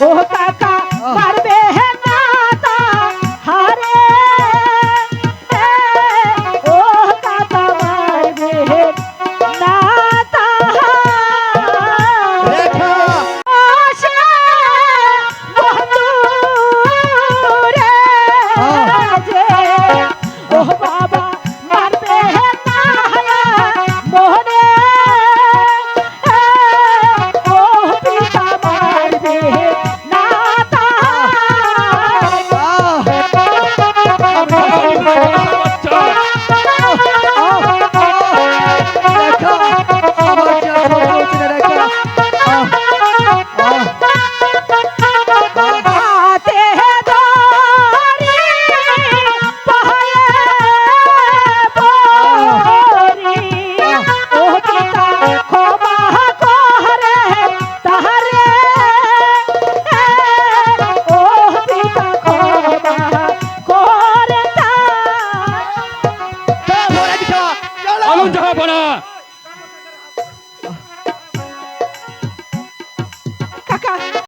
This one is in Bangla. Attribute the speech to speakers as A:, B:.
A: Oh.
B: চলুন
C: জাহাপানা
A: কাকা